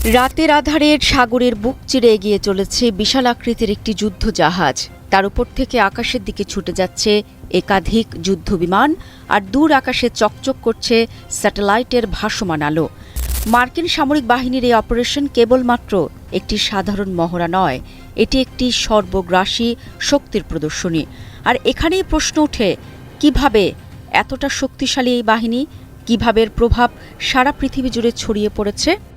রাতের আধারে সাগরের বুক চিরে এগিয়ে চলেছে বিশাল আকৃতির একটি যুদ্ধ জাহাজ তার উপর থেকে আকাশের দিকে ছুটে যাচ্ছে একাধিক যুদ্ধ বিমান আর দূর আকাশে চকচক করছে স্যাটেলাইটের ভাসমান আলো। মার্কিন সামরিক বাহিনীর এই অপারেশন কেবলমাত্র একটি সাধারণ মহড়া নয়, এটি একটি সর্বগ্রাসী শক্তির প্রদর্শনী। আর এখানেই প্রশ্ন ওঠে, কীভাবে এতটা শক্তিশালী এই বাহিনী, কীভাবে এর প্রভাব সারা পৃথিবী জুড়ে ছড়িয়ে পড়েছে?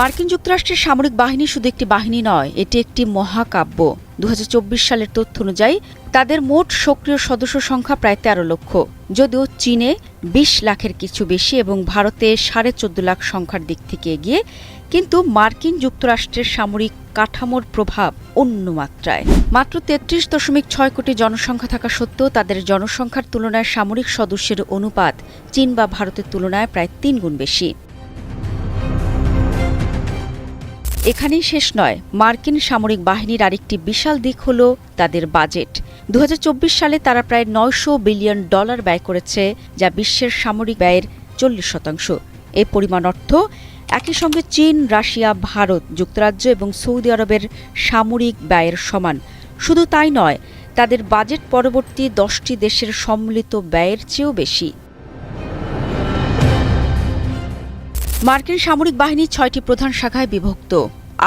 মার্কিন যুক্তরাষ্ট্রের সামরিক বাহিনী শুধু একটি বাহিনী নয়, এটি একটি মহাকাব্য। দু হাজার চব্বিশ সালের তথ্য অনুযায়ী, তাদের মোট সক্রিয় সদস্য সংখ্যা প্রায় তেরো লক্ষ। যদিও চীনে বিশ লাখের কিছু বেশি এবং ভারতে সাড়ে চোদ্দ লাখ সংখ্যার দিক থেকে এগিয়ে, কিন্তু মার্কিন যুক্তরাষ্ট্রের সামরিক কাঠামোর প্রভাব অন্য মাত্রায়। মাত্র তেত্রিশ দশমিক ছয় কোটি জনসংখ্যা থাকা সত্ত্বেও তাদের জনসংখ্যার তুলনায় সামরিক সদস্যের অনুপাত চীন বা ভারতের তুলনায় প্রায় তিন গুণ বেশি। এখানেই শেষ নয়। মার্কিন সামরিক বাহিনীর আরেকটি বিশাল দিক হল তাদের বাজেট। দু হাজার চব্বিশ সালে তারা প্রায় নয়শো বিলিয়ন ডলার ব্যয় করেছে, যা বিশ্বের সামরিক ব্যয়ের চল্লিশ শতাংশ। এই পরিমাণ অর্থ একই সঙ্গে চীন, রাশিয়া, ভারত, যুক্তরাজ্য এবং সৌদি আরবের সামরিক ব্যয়ের সমান। শুধু তাই নয়, তাদের বাজেট পরবর্তী দশটি দেশের সম্মিলিত ব্যয়ের চেয়েও বেশি। মার্কিন সামরিক বাহিনী ছয়টি প্রধান শাখায় বিভক্ত।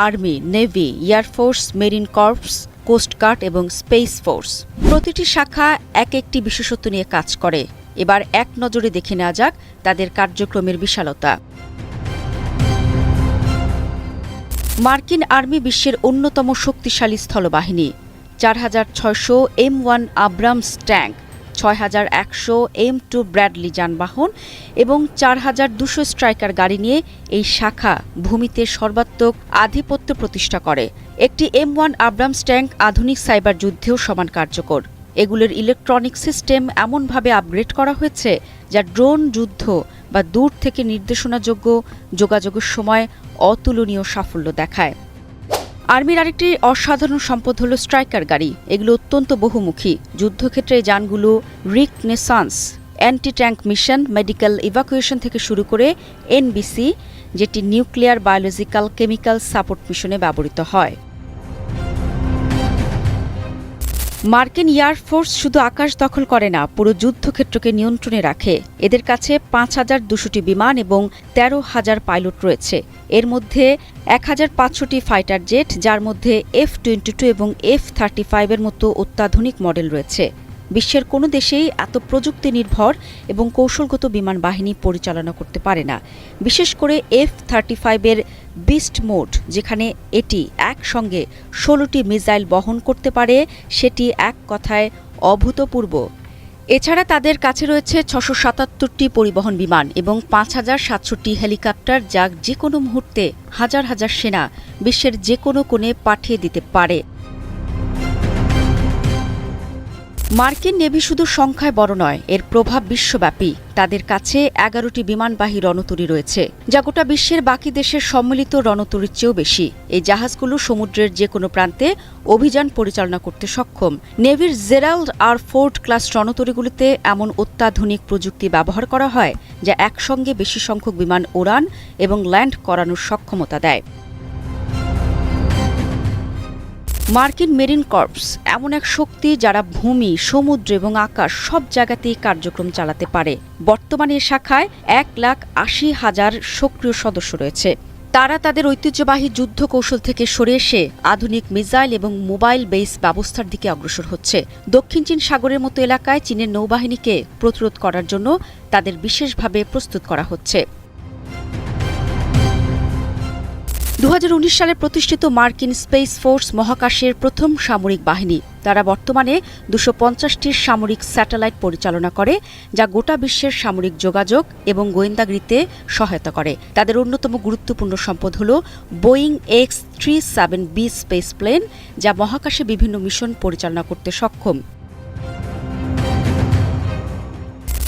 Army, navy air force marine corps coast guard এবং স্পেস ফোর্স। প্রতিটি শাখা এক একটি বিশেষত্ব নিয়ে কাজ করে। এবার এক নজরে দেখে নেওয়া যাক তাদের কার্যক্রমের বিশালতা। মার্কিন আর্মি বিশ্বের অন্যতম শক্তিশালী স্থলবাহিনী। চার হাজার ছয়শো এম ওয়ান আব্রামস ট্যাঙ্ক ছয় হাজার একশো এম টু ব্র্যাডলি যানবাহন এবং চার হাজার দুশো স্ট্রাইকার গাড়ি নিয়ে এই শাখা ভূমিতে সর্বাত্মক আধিপত্য প্রতিষ্ঠা করে। একটি এম ওয়ান আব্রামস ট্যাঙ্ক আধুনিক সাইবার যুদ্ধেও সমান কার্যকর। এগুলোর ইলেকট্রনিক সিস্টেম এমনভাবে আপগ্রেড করা হয়েছে যা ড্রোন যুদ্ধ বা দূর থেকে নির্দেশনাযোগ্য যোগাযোগের সময় অতুলনীয় সাফল্য দেখায়। আর্মির আরেকটি অসাধারণ সম্পদ হলো স্ট্রাইকার গাড়ি। এগুলো অত্যন্ত বহুমুখী। যুদ্ধক্ষেত্রে যানগুলো reconnaissance anti tank mission medical evacuation থেকে শুরু করে এনবিসি, যেটি নিউক্লিয়ার বায়োলজিক্যাল কেমিক্যাল সাপোর্ট মিশনে ব্যবহৃত হয়। মার্কিন এয়ারফোর্স শুধু আকাশ দখল করে না, পুরো যুদ্ধক্ষেত্রকে নিয়ন্ত্রণে রাখে। এদের কাছে পাঁচ হাজার দুশোটি বিমান এবং তেরো হাজার পাইলট রয়েছে। এর মধ্যে এক হাজার পাঁচশোটি ফাইটার জেট, যার মধ্যে এফ টোয়েন্টি টু এবং এফ থার্টি ফাইভের মতো অত্যাধুনিক মডেল রয়েছে। বিশ্বের কোনো দেশেই এত প্রযুক্তি নির্ভর এবং কৌশলগত বিমান বাহিনী পরিচালনা করতে পারে না। বিশেষ করে এফ থার্টি ফাইভের বিস্ট মোড যেখানে এটি একসঙ্গে ষোলোটি মিসাইল বহন করতে পারে, সেটি এক কথায় অভূতপূর্ব। এছাড়া তাদের কাছে রয়েছে ছশো সাতাত্তরটি পরিবহন বিমান এবং পাঁচ হাজার সাতষট্টি হেলিকপ্টার যা যে কোনো মুহূর্তে হাজার হাজার সেনা বিশ্বের যে কোনো কোণে পাঠিয়ে দিতে পারে। মার্কিন নেভি শুধু সংখ্যায় বড় নয়, এর প্রভাব বিশ্বব্যাপী। তাদের কাছে এগারোটি বিমানবাহী রণতরী রয়েছে, যা গোটা বিশ্বের বাকি দেশের সম্মিলিত রণতরীর চেয়েও বেশি। এই জাহাজগুলো সমুদ্রের যে কোনো প্রান্তে অভিযান পরিচালনা করতে সক্ষম। নেভির জেরাল্ড আর ফোর্ট ক্লাস রণতরীগুলিতে এমন অত্যাধুনিক প্রযুক্তি ব্যবহার করা হয়, যা একসঙ্গে বেশি সংখ্যক বিমান ওড়ান এবং ল্যান্ড করানোর সক্ষমতা দেয়। মার্কিন মেরিন কর্পস, এমন এক শক্তি যারা ভূমি, সমুদ্র এবং আকাশ সব জায়গাতেই কার্যক্রম চালাতে পারে। বর্তমানে এ শাখায় এক লাখ আশি হাজার সক্রিয় সদস্য রয়েছে। তারা তাদের ঐতিহ্যবাহী যুদ্ধ কৌশল থেকে সরে এসে আধুনিক মিসাইল এবং মোবাইল বেস ব্যবস্থার দিকে অগ্রসর হচ্ছে। দক্ষিণ চীন সাগরের মতো এলাকায় চীনের নৌবাহিনীকে প্রতিরোধ করার জন্য তাদের বিশেষভাবে প্রস্তুত করা হচ্ছে। দু হাজার উনিশ সালে প্রতিষ্ঠিত মার্কিন স্পেস ফোর্স মহাকাশের প্রথম সামরিক বাহিনী। তারা বর্তমানে দুশো পঞ্চাশটির সামরিক স্যাটেলাইট পরিচালনা করে, যা গোটা বিশ্বের সামরিক যোগাযোগ এবং গোয়েন্দাগিরিতে সহায়তা করে। তাদের অন্যতম গুরুত্বপূর্ণ সম্পদ হল Boeing X three seven B space plane, যা মহাকাশে বিভিন্ন মিশন পরিচালনা করতে সক্ষম।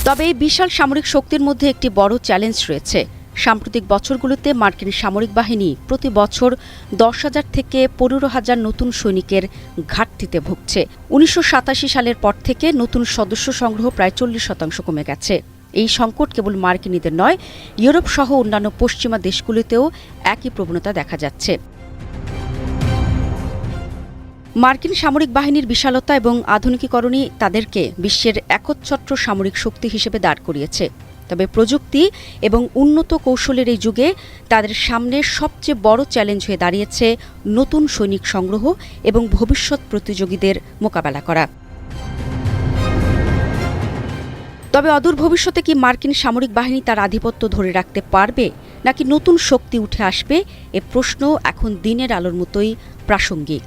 তবে এই বিশাল সামরিক শক্তির মধ্যে একটি বড় চ্যালেঞ্জ রয়েছে। সাম্প্রতিক বছরগুলোতে মার্কিন সামরিক বাহিনী প্রতি বছর দশ হাজার থেকে পনেরো হাজার নতুন সৈনিকের ঘাটতিতে ভুগছে। উনিশশো সাতাশি সালের পর থেকে নতুন সদস্য সংগ্রহ প্রায় চল্লিশ শতাংশ কমে গেছে। এই সংকট কেবল মার্কিনীদের নয়, ইউরোপ সহ অন্যান্য পশ্চিমা দেশগুলিতেও একই প্রবণতা দেখা যাচ্ছে। মার্কিন সামরিক বাহিনীর বিশালতা এবং আধুনিকীকরণই তাদেরকে বিশ্বের একচ্ছত্র সামরিক শক্তি হিসেবে দাঁড় করিয়েছে। তবে প্রযুক্তি এবং উন্নত কৌশলের এই যুগে তাদের সামনে সবচেয়ে বড় চ্যালেঞ্জ হয়ে দাঁড়িয়েছে নতুন সৈনিক সংগ্রহ এবং ভবিষ্যৎ প্রতিযোগীদের মোকাবেলা করা। তবে অদূর ভবিষ্যতে কি মার্কিন সামরিক বাহিনী তার আধিপত্য ধরে রাখতে পারবে, নাকি নতুন শক্তি উঠে আসবে, এ প্রশ্ন এখন দিনের আলোর মতোই প্রাসঙ্গিক।